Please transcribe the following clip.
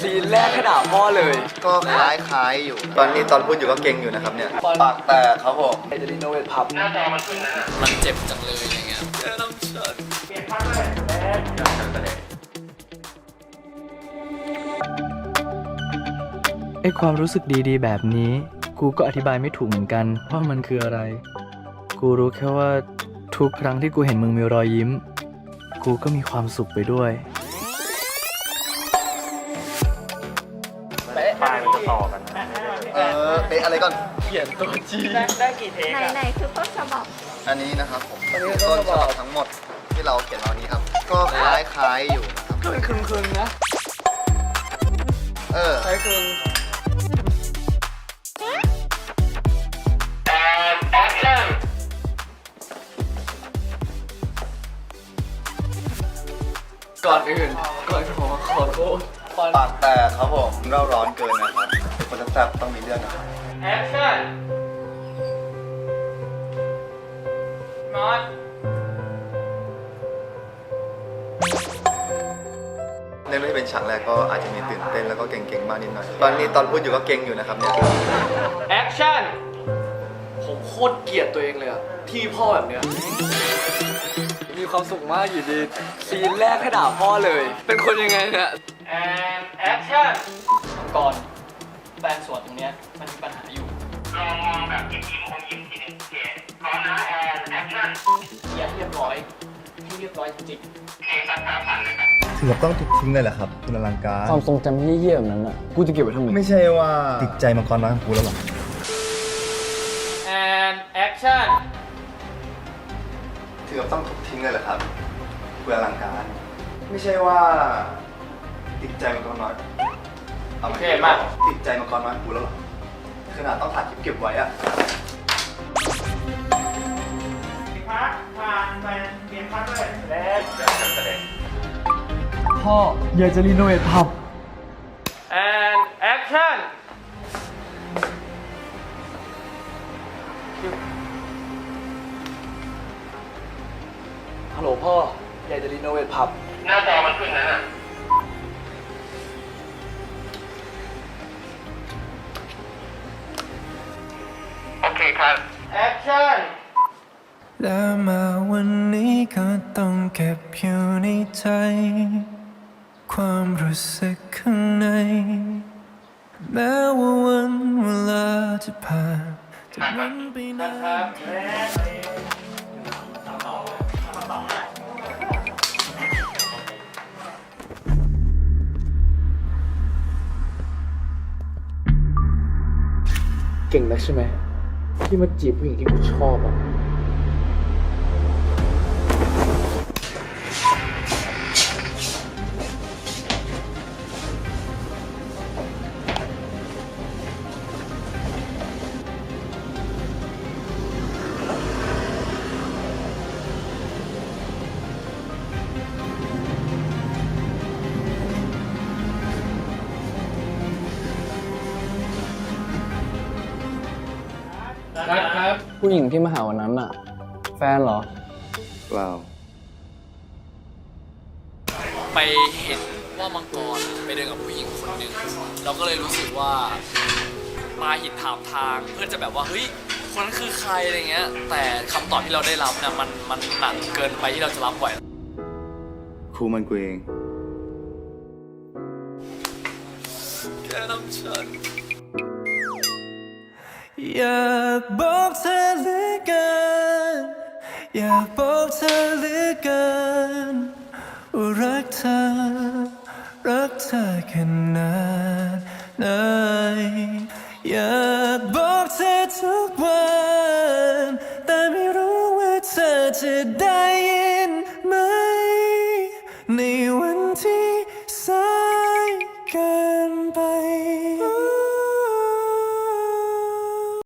ซีนแรกขนาดพ่อเลย ก็คล้ายคล้ายๆอยู่ ตอนนี้ตอนพูดอยู่ก็เก่งอยู่นะครับเนี่ย ปากแตกครับผมไอจะรีโนเวทพับมันเจ็บจังเลยอะไรเงี้ยไอความรู้สึกดีๆ แบบนี้ กูก็อธิบายไม่ถูกเหมือนกันว่ามันคืออะไร กูรู้แค่ว่าทุกครั้งที่กูเห็นมึงมีรอยยิ้ม กูก็มีความสุขไปด้วย เออเป๊ะอะไรก่อน เขียนตัวจีไหนไหนคือต้นฉบับอันนี้นะครับผมต้นฉบับทั้งหมดที่เราเขียนเอานี้ครับ ก็คล้ายคล้ายๆอยู่นะครับ ก็เป็นครึ่งๆนะเออ ใช้ครึ่งก่อนอื่นก่อนอื่นผมขอโทษ ปากแตกครับผมเร่าร้อนเกินนะครับเป็นคนแซ่บๆต้องมีเรื่องนะครับแอคชั่นนอนเรื่องที่เป็นฉากแรกก็อาจจะมีตื่นเต้นแล้วก็เก่งๆบ้างนิดหน่อยตอนนี้ตอนพูดอยู่ก็เก่งอยู่นะครับเนี่ยแอคชั่นผมโคตรเกลียดตัวเองเลยอะที่พ่อแบบเนี้ยมีความสุขมากอยู่ดีซีนแรกให้ด่าพ่อเลย เป็นคนยังไงเนี่ย แอนแอคชั่นก่อนแปลงส่วนตรงเนี้ยมันมีปัญหาอยู่ลองมองแบบยิ้มยิ้มคงยิ้มทีนึงโอเคพร้อมนะแอนแอคชั่นอย่าเรียบร้อยให้เรียบร้อยจริงๆเพลงสักพักผ่านเลยครับถึงกับต้องถูกทิ้งเลยเหรอครับ คุณอลังการความทรงจำเยี่ยๆแบบนั้นอะ กูจะเก็บไว้ทำไมไม่ใช่ว่าติดใจมังกรน้อยของกูแล้วหรอแอนแอคชั่นถึงกับต้องถูกทิ้งเลยเหรอครับ คุณอลังการ ไม่ใช่ว่า ติดใจมังกรน้อยเอาโอใหเคมาติดใจมังกรน้อยของกูแล้วเหรอขนาดต้องถ่ายคลิปเก็บไว้อะพักผ่านไปเปลี่ยนพักเลยแล้วพ่ออยากจะรีโนเวทผับแอนแอคชั่นฮัลโหลพ่ออยากจะรีโนเวทพับ หน้าจอมันขึ้นนั้นอะ อเคครับแอคชั่นแล้วมาวันนี้ก็ต้องเก็บอยู่ในใจ ความรู้สึกข้างใน แม้ว่าวันเวลาจะผ่านจะวันไปนานเก่งนักใช่ไหม ที่มาจีบผู้หญิงที่กูชอบอะ ครับครับผู้หญิงที่มาหาวันนั้นอะแฟนเหรอ เปล่า ไปเห็นว่ามังกรไปเดินกับผู้หญิงคนหนึ่งเราก็เลยรู้สึกว่ามาหินถามทางเพื่อจะแบบว่าเฮ้ยคนนั้นคือใครอะไรเงี้ย แต่คำตอบที่เราได้รับเนี่ยมันมันหนักเกินไปที่เราจะรับไหวครูมันกูเองแค่น้ำฉัน อยากบอกเธอเหลือเกิน อยากบอกเธอเหลือเกินว่ารักเธอ รักเธอขนาดไหนอยากบอกเธอทุกวัน แต่ไม่รู้ว่าเธอจะได้ยินไหมใน